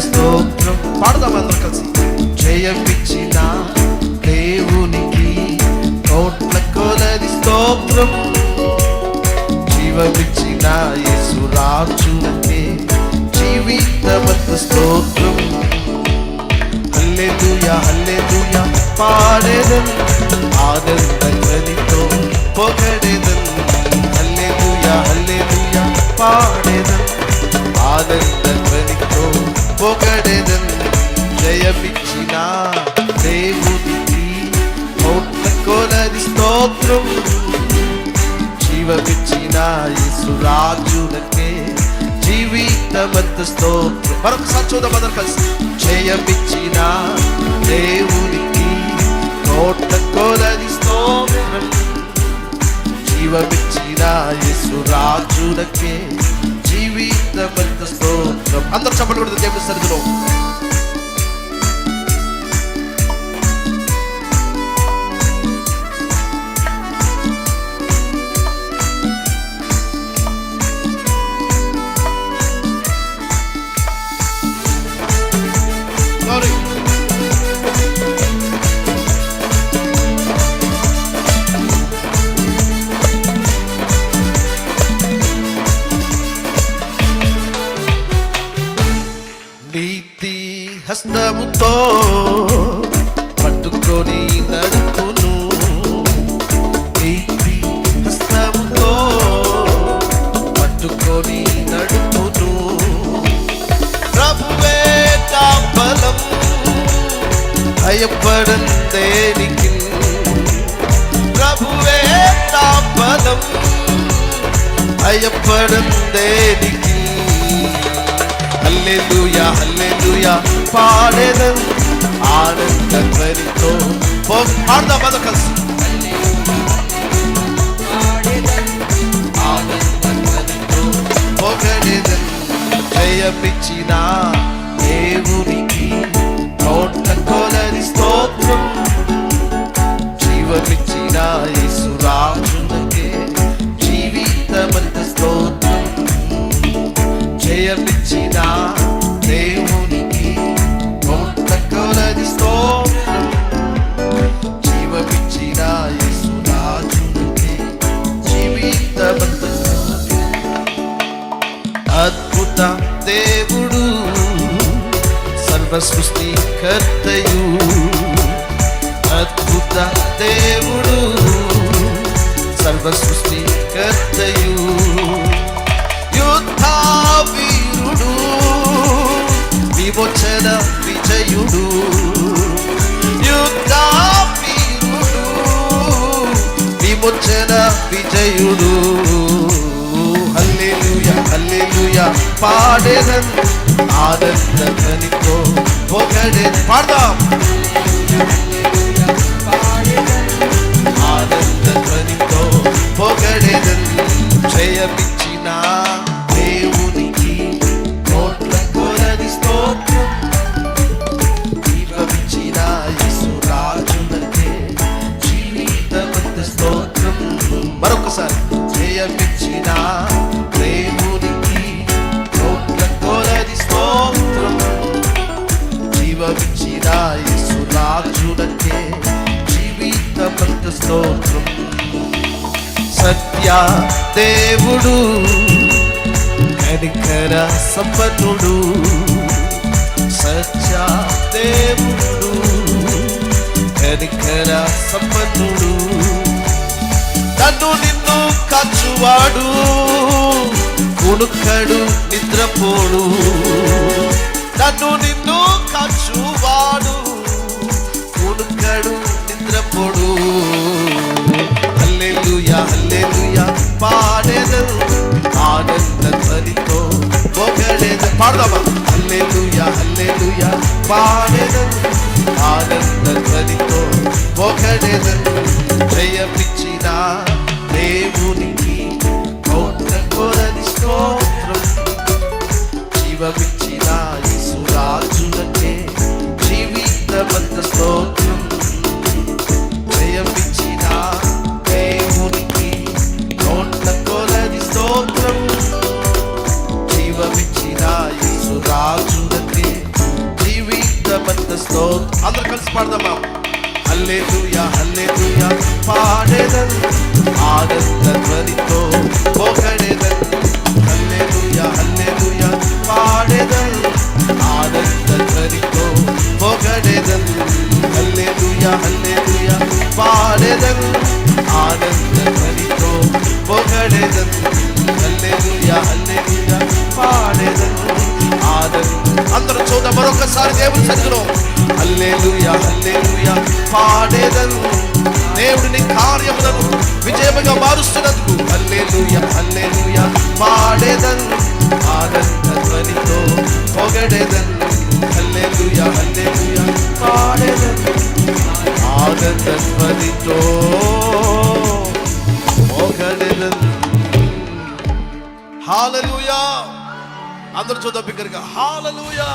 స్తోత్రం. పాడదాం అందరం కలిసి. జయమిచ్చిన దేవునికి కోట్ల కొలది స్తోత్రం. జీవమిచ్చిన యేసురాజునకే జీవితమంత స్తోత్రం. హల్లెలూయా హల్లెలూయా పాడేదన్ ఆనందగనితో పొగడేదన్ హల్లెలూయా హల్లెలూయా పాడేదన్ ఆనందగనితో పొగడేదన్ జయమిచ్చిన దేవుడికి మౌత కొలది స్తోత్రం జీవమిచ్చిన యేసురాజునకే జీవితమంత స్తోత్రం మరొకసారి చూద్దాం అందరు కలిసి జయమిచ్చిన దేవునికి కోట్ల కొలది స్తోత్రం జీవమిచ్చిన యేసురాజునకే జీవితమంత స్తోత్రం. అందరూ చెప్పండి కూడా దేవుని సరిధిలో హస్తముతో పట్టుకొని నడుపును. నీతి హస్తముతో పట్టుకొని నడుపును. ప్రభువే నా బలం భయపడందేనికి ప్రభువే నా బలం భయపడందేనికి హల్లెలూయా హల్లెలూయా పాడేదన్ ఆనంద ధ్వనితో పాడదాం పద కలిసి. ఆనంద ధ్వనితో పొగడేదన్ జయమిచ్చిన జయమిచ్చిన దేవునికి కోట్ల కొలది స్తోత్రం జీవమిచ్చిన యేసురాజునకే జీవితమంత అద్భుత దేవుడు సర్వ సృష్టికర్తయు అద్భుత దేవుడు సర్వ సృష్టికర్తయు యుద్ధ విజయుడు. విమోచన విజయుడు. యుద్ధ వీరుడు విమోచన విజయుడు. హల్లెలూయా హల్లెలూయా. పాడేదన్ ఆనంద ధ్వనితో పొగడే పాడదాం. సత్య దేవుడు కనికర సంపన్నుడు. సత్యా దేవుడు కనికర సంపన్నుడు. తను నిన్ను కచ్చువాడు కునుకడు నిద్రపోడు. నన్ను నిన్ను కచ్చువాడు కునుకడు నిద్రపోడు. పాడదామా? హల్లెలూయా హల్లెలూయా. పాడేదరు ఆనంద ధ్వనితో పొగడేదరు రాజుండకి జీవితమంత స్తోత్ అందరు కలిసి పాడదామా హల్లే దుయా హల్లే దుయా పాడేదన్ ఆనంద ధ్వనితో పొగడేదన్. హల్లే దుయా హల్లే దుయా పాడేదన్ ఆనంద ధ్వనితో పొగడేదన్. హల్లే దుయా హల్లే దుయా పాడేదన్ ఆనంద ధ్వనితో పొగడేదన్. హల్లెలూయా హల్లెలూయా. పాడేదను దేవుడిని కార్యములను విజయముగా మారుస్తున్నందుకు హల్లెలూయా హల్లెలూయా. పాడేదను ఆనంద ధ్వనితో పొగడేదను హల్లెలూయా హల్లెలూయా. పాడేదను ఆనంద ధ్వనితో పొగడేదను. హల్లెలూయా. అందరూ చూద్దాం బిగ్గరగా. హాలలుయా